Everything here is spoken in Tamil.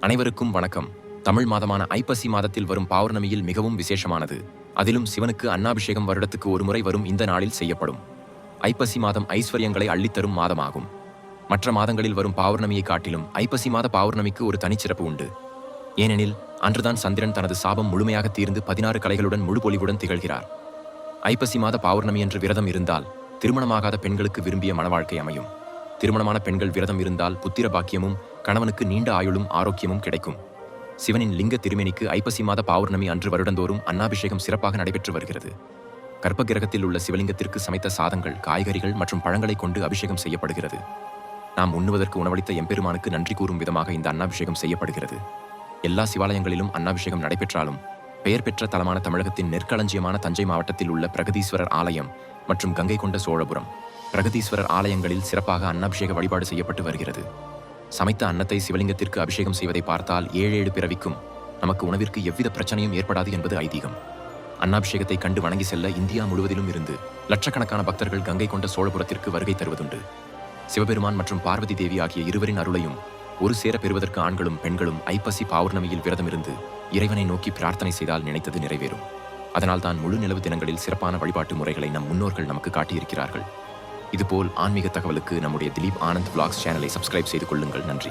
அனைவருக்கும் வணக்கம். தமிழ் மாதமான ஐப்பசி மாதத்தில் வரும் பௌர்ணமியில் மிகவும் விசேஷமானது. அதிலும் சிவனுக்கு அன்னாபிஷேகம் வருடத்துக்கு ஒருமுறை வரும் இந்த நாளில் செய்யப்படும். ஐப்பசி மாதம் ஐஸ்வர்யங்களை அள்ளித்தரும் மாதமாகும். மற்ற மாதங்களில் வரும் பௌர்ணமியை காட்டிலும் ஐப்பசி மாத பௌர்ணமிக்கு ஒரு தனிச்சிறப்பு உண்டு. ஏனெனில் அன்றுதான் சந்திரன் தனது சாபம் முழுமையாக தீர்ந்து பதினாறு கலைகளுடன் முழு பொலிவுடன் திகழ்கிறார். ஐப்பசி மாத பௌர்ணமி என்று விரதம் இருந்தால் திருமணமாகாத பெண்களுக்கு விரும்பிய மனவாழ்க்கை அமையும். திருமணமான பெண்கள் விரதம் இருந்தால் புத்திர பாக்கியமும் கணவனுக்கு நீண்ட ஆயுளும் ஆரோக்கியமும் கிடைக்கும். சிவனின் லிங்க திருமேனிக்கு ஐப்பசி மாத பௌர்ணமி அன்று வருடந்தோறும் அன்னாபிஷேகம் சிறப்பாக நடைபெற்று வருகிறது. கர்ப்ப கிரகத்தில் உள்ள சிவலிங்கத்திற்கு சமைத்த சாதங்கள் காய்கறிகள் மற்றும் பழங்களை கொண்டு அபிஷேகம் செய்யப்படுகிறது. நாம் உண்ணுவதற்கு உணவளித்த எம்பெருமானுக்கு நன்றி கூறும் விதமாக இந்த அன்னாபிஷேகம் செய்யப்படுகிறது. எல்லா சிவாலயங்களிலும் அன்னாபிஷேகம் நடைபெற்றாலும் பெயர் பெற்ற தலமான தமிழகத்தின் நெற்களஞ்சியமான தஞ்சை மாவட்டத்தில் உள்ள பிரகதீஸ்வரர் ஆலயம் மற்றும் கங்கை கொண்ட சோழபுரம். பிரகதீஸ்வரர் ஆலயங்களில் சிறப்பாக அன்னாபிஷேக வழிபாடு செய்யப்பட்டு வருகிறது. சமைத்த அன்னத்தை சிவலிங்கத்திற்கு அபிஷேகம் செய்வதை பார்த்தால் ஏழேழு பிறவிக்கும் நமக்கு உணவிற்கு எவ்வித பிரச்சனையும் ஏற்படாது என்பது ஐதீகம். அன்னாபிஷேகத்தை கண்டு வணங்கி செல்ல இந்தியா முழுவதிலும் இருந்து லட்சக்கணக்கான பக்தர்கள் கங்கை கொண்ட சோழபுரத்திற்கு வருகை தருவதுண்டு. சிவபெருமான் மற்றும் பார்வதி தேவி ஆகிய இருவரின் அருளையும் ஒரு சேர பெறுவதற்கு ஆண்களும் பெண்களும் ஐப்பசி பௌர்ணமியில் விரதமிருந்து இறைவனை நோக்கி பிரார்த்தனை செய்தால் நினைத்தது நிறைவேறும். அதனால்தான் முழு நிலவு தினங்களில் சிறப்பான வழிபாட்டு முறைகளை நம் முன்னோர்கள் நமக்கு காட்டியிருக்கிறார்கள். இதுபோல் ஆன்மீக தகவலுக்கு நம்முடைய திலீப் ஆனந்த் vlogs சேனலை சப்ஸ்கிரைப் செய்து கொள்ளுங்கள். நன்றி.